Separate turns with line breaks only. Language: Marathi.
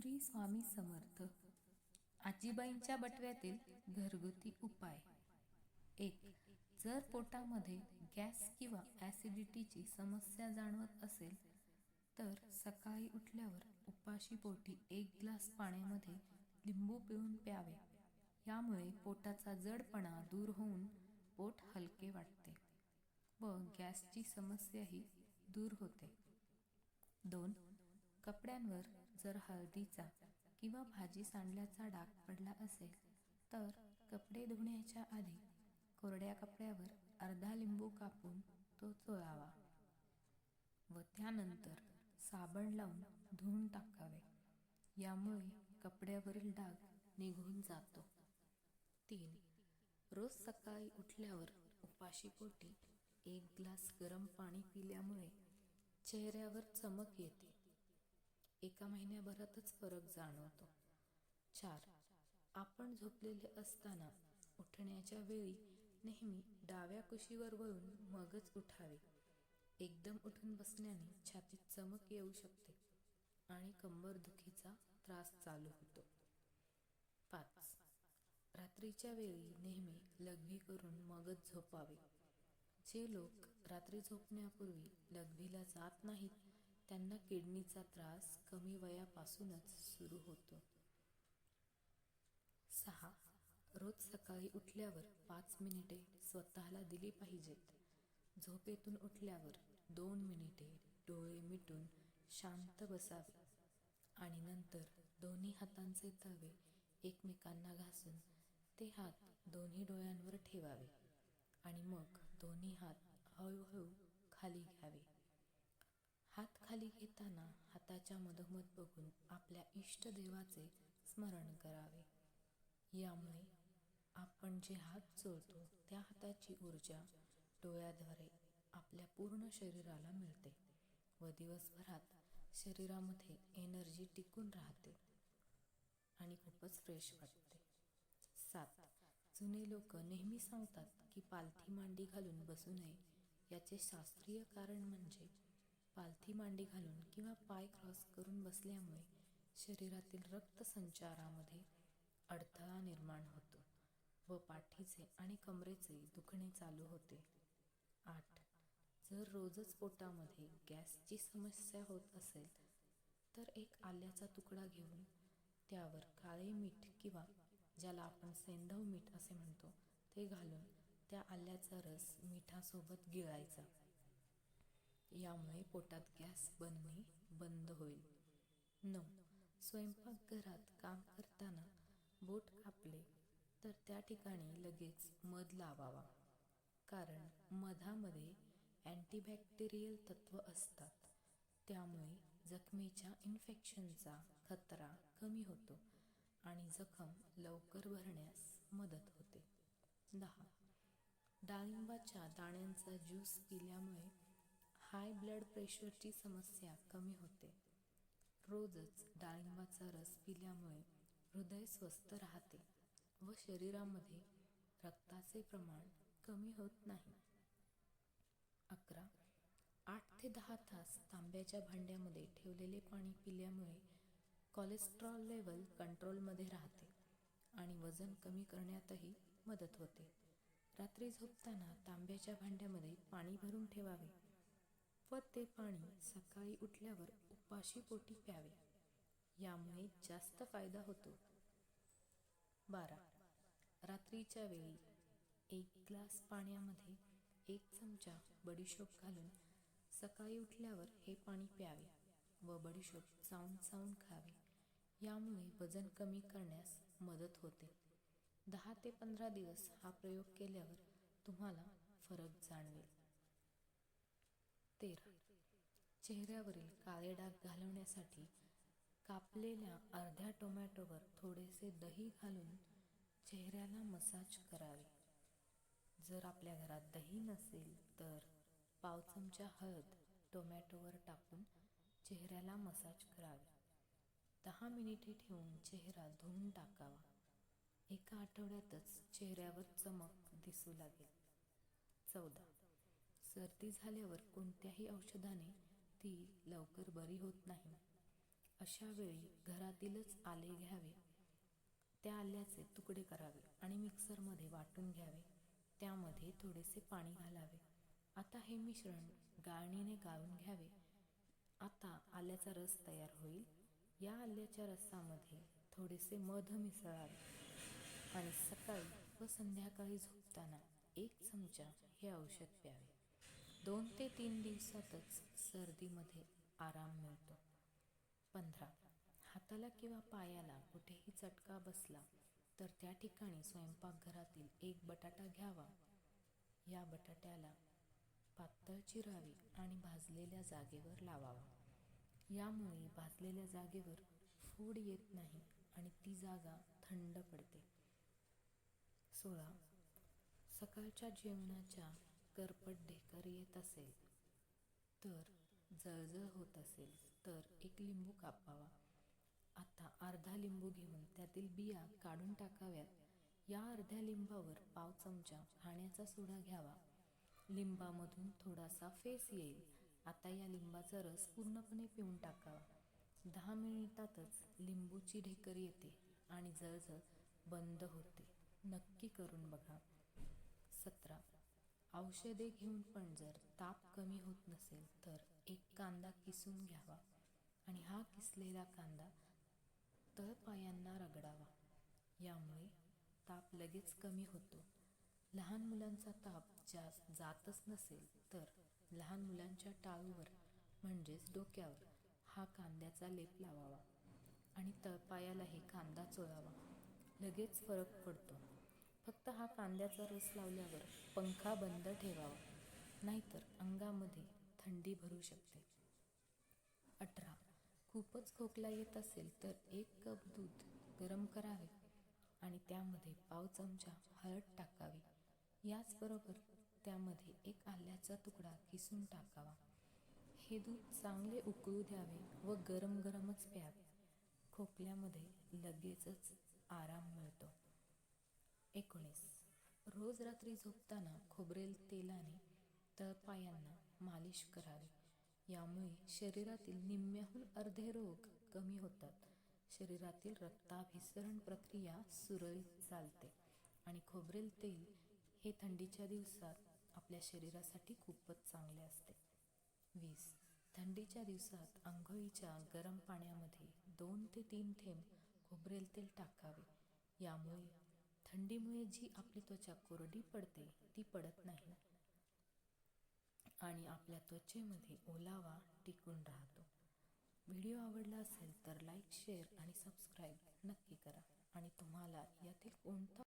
श्री स्वामी समर्थ. आजीबाईंच्या बटव्यातील घरगुती उपाय. एक जर पोटामध्ये गॅस किंवा ॲसिडिटीची समस्या जाणवत असेल तर सकाळी उठल्यावर उपाशी पोटी एक ग्लास पाण्यामध्ये लिंबू पिळून प्यावे. यामुळे पोटाचा जडपणा दूर होऊन पोट हलके वाटते व गॅसची समस्याही दूर होते. दोन कपड्यांवर जर हळदीचा किंवा भाजी सांडल्याचा डाग पडला असेल तर कपडे धुण्याच्या आधी कोरड्या कपड्यावर अर्धा लिंबू कापून तो चोळावा व त्यानंतर साबण लावून धुवून टाकावे. यामुळे कपड्यावरील डाग निघून जातो. तीन. रोज सकाळी उठल्यावर उपाशीपोटी एक ग्लास गरम पाणी पिल्यामुळे चेहऱ्यावर चमक येते. एका महिन्याभरातच फरक जाणवतो. चार. आपण झोपलेले असताना उठण्याच्या वेळी नेहमी डाव्या कुशीवर वळून मगच उठावे. एकदम उठून बसण्याने छातीत चमक येऊ शकते आणि कंबरदुखीचा त्रास चालू होतो. पाच. रात्रीच्या वेळी नेहमी लघवी करून मगच झोपावे. जे लोक रात्री झोपण्यापूर्वी लघवीला जात नाहीत त्यांना किडनीचा त्रास कमी वयापासूनच सुरू होतो. सहा. रोज सकाळी उठल्यावर पाच मिनिटे स्वतःला दिली पाहिजेत. झोपेतून उठल्यावर दोन मिनिटे डोळे मिटून शांत बसावे आणि नंतर दोन्ही हातांचे तवे एकमेकांना घासून ते हात दोन्ही डोळ्यांवर ठेवावे आणि मग दोन्ही हात हळूहळू खाली घ्यावे. हात खाली घेताना हाताच्या मधोमध बघून आपल्या इष्ट देवाचे स्मरण करावे. यामुळे आपण जे हात चोळतो त्या हाताची ऊर्जा डोळ्याद्वारे आपल्या पूर्ण शरीराला मिळते व दिवसभरात शरीरामध्ये एनर्जी टिकून राहते आणि खूपच फ्रेश वाटते. सात जुने लोक नेहमी सांगतात की पालथी मांडी घालून बसू नये याचे शास्त्रीय कारण म्हणजे पालथी मांडी घालून किंवा पाय क्रॉस करून बसल्यामुळे शरीरातील रक्तसंचारामध्ये अडथळा निर्माण होतो व पाठीचे आणि कमरेचे दुखणे चालू होते. आठ. जर रोजच पोटामध्ये गॅसची समस्या होत असेल तर एक आल्याचा तुकडा घेऊन त्यावर काळे मीठ किंवा ज्याला आपण सेंधव मीठ असे म्हणतो ते घालून त्या आल्याचा रस मिठासोबत गिळायचा. यामुळे पोटात गॅस बनणे बंद होईल. नऊ. स्वयंपाकघरात काम करताना बोट कापले तर त्या ठिकाणी लगेच मध लावावा. कारण मधामध्ये अँटीबॅक्टेरियल तत्व असतात. त्यामुळे जखमेच्या इन्फेक्शनचा खतरा कमी होतो आणि जखम लवकर भरण्यास मदत होते. दहा. डाळिंबाच्या दाण्यांचा ज्यूस पिल्यामुळे हाय ब्लड प्रेशरची समस्या कमी होते. रोजच डाळिंबाचा रस पिल्यामुळे हृदय स्वस्थ राहते व शरीरामध्ये रक्ताचे प्रमाण कमी होत नाही. अकरा. आठ ते दहा तास तांब्याच्या भांड्यामध्ये ठेवलेले पाणी पिल्यामुळे कोलेस्ट्रॉल लेवल कंट्रोलमध्ये राहते आणि वजन कमी करण्यातही मदत होते. रात्री झोपताना तांब्याच्या भांड्यामध्ये पाणी भरून ठेवावे. व ते पाणी सकाळी उठल्यावर उपाशी पोटी प्यावे यामुळे जास्त फायदा होतो. बारा. रात्रीच्या वेळी एक ग्लास पाण्यामध्ये एक चमचा बडीशोप घालून सकाळी उठल्यावर हे पाणी प्यावे व बडीशोप चावून चावून खावे. यामुळे वजन कमी करण्यास मदत होते. दहा ते पंधरा दिवस हा प्रयोग केल्यावर तुम्हाला फरक जाणवेल. तेरा. चेहऱ्यावरील काळे डाग घालवण्यासाठी कापलेल्या अर्ध्या टोमॅटोवर थोडेसे दही घालून चेहऱ्याला मसाज करावे. जर आपल्या घरात दही नसेल तर पाव चमचा हळद टोमॅटोवर टाकून चेहऱ्याला मसाज करावे. दहा मिनिटे ठेवून चेहरा धुवून टाकावा. एका आठवड्यातच चेहऱ्यावर चमक दिसू लागेल. चौदा. सर्दी झाल्यावर कोणत्याही औषधाने ती लवकर बरी होत नाही. अशा वेळी घरातीलच आले घ्यावे. त्या आल्याचे तुकडे करावे आणि मिक्सरमध्ये वाटून घ्यावे. त्यामध्ये थोडेसे पाणी घालावे. आता हे मिश्रण गाळणीने गाळून घ्यावे. आता आल्याचा रस तयार होईल. या आल्याच्या रसामध्ये थोडेसे मध मिसळावे. आणि सकाळी व संध्याकाळी झोपताना एक चमचा हे औषध प्यावे. दोन ते तीन दिवसातच सर्दीमध्ये आराम मिळतो. पंधरा. हाताला किंवा पायाला कुठेही चटका बसला तर त्या ठिकाणी स्वयंपाकघरातील एक बटाटा घ्यावा. या बटाट्याला पातळ चिरावी आणि भाजलेल्या जागेवर लावावा. यामुळे भाजलेल्या जागेवर फोड येत नाही आणि ती जागा थंड पडते. सोळा. सकाळच्या जेवणाच्या करपट ढेकर येत असेल तर जळजळ होत असेल तर एक लिंबू कापावा. आता अर्धा लिंबू घेऊन त्यातील बिया काढून टाकाव्यात. या अर्ध्या लिंबावर पाव चमचा खाण्याचा सोडा घ्यावा. लिंबामधून थोडासा फेस येईल. आता या लिंबाचा रस पूर्णपणे पिऊन टाकावा. दहा मिनिटातच लिंबूची ढेकर येते आणि जळजळ बंद होते. नक्की करून बघा. औषधे घेऊन पण जर ताप कमी होत नसेल तर एक कांदा किसून घ्यावा आणि हा किसलेला कांदा तळपायांना रगडावा. यामुळे ताप लगेच कमी होतो. लहान मुलांचा ताप जास्त जातच नसेल तर लहान मुलांच्या टाळूवर म्हणजेच डोक्यावर हा कांद्याचा लेप लावावा आणि तळपायालाही कांदा चोळावा. लगेच फरक पडतो. फक्त हा कांद्याचा रस लावल्यावर पंखा बंद ठेवावा नाहीतर अंगामध्ये थंडी भरू शकते. अठरा. खूपच खोकला येत असेल तर एक कप दूध गरम करावे आणि त्यामध्ये पाव चमचा हळद टाकावी. याचबरोबर त्यामध्ये एक आल्याचा तुकडा किसून टाकावा. हे दूध चांगले उकळू द्यावे व गरम गरमच प्यावे. खोकल्यामध्ये लगेचच आराम मिळतो. एकोणीस. रोज रात्री झोपताना खोबरेल तेलाने तळपायांना मालिश करावी. यामुळे शरीरातील निम्म्याहून अर्धे रोग कमी होतात. शरीरातील रक्ताभिसरण प्रक्रिया सुरळीत चालते आणि खोबरेल तेल हे थंडीच्या दिवसात आपल्या शरीरासाठी खूपच चांगले असते. वीस. थंडीच्या दिवसात आंघोळीच्या गरम पाण्यामध्ये दोन ते तीन थेंब खोबरेल तेल टाकावे. यामुळे थंडीमुळे जी आपली त्वचा कोरडी पडते ती पडत नाही. आणि आपल्या त्वचेमध्ये ओलावा टिकून राहतो. व्हिडिओ आवडला असेल तर लाईक शेअर आणि सबस्क्राईब नक्की करा. आणि तुम्हाला यातील कोणता